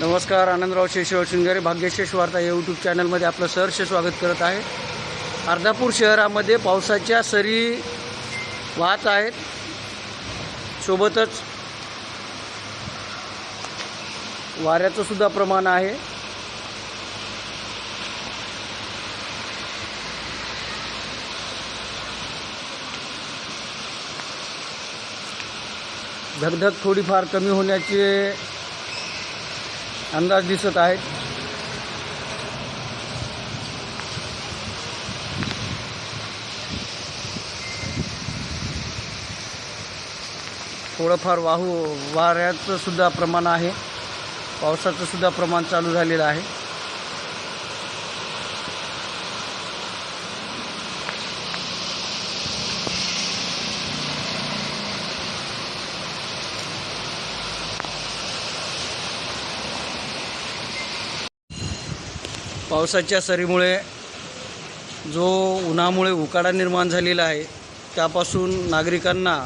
नमस्कार आनंदराव शेषराव शिंगारे भाग्यशेष वार्ता या यूट्यूब चॅनलमध्ये आपलं सहर्ष स्वागत करत आहे. अर्धापूर शहरामध्ये पावसाच्या सरी वाहत आहेत. सोबतच वाऱ्याचं सुद्धा प्रमाण आहे. धगधग थोडीफार कमी होण्याचे अंदाज दिसत आहेत. थोडंफार वाहू वाऱ्याचं सुद्धा प्रमाण आहे. पावसाचं सुद्धा प्रमाण चालू झालेलं आहे. पावसाच्या सरीमुळे जो उन्हामुळे उकाडा निर्माण झालेला आहे त्यापासून नागरिकांना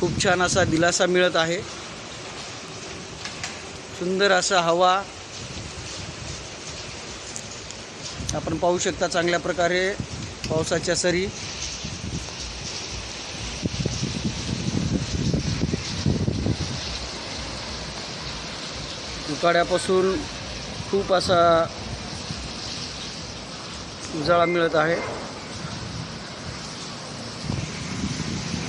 खूप छान असा दिलासा मिळत आहे. सुंदर असा हवा आपण पाहू शकता चांगल्या प्रकारे पावसाच्या सरी. उकाड्यापासून खूप असा उजाळा मिळत आहे.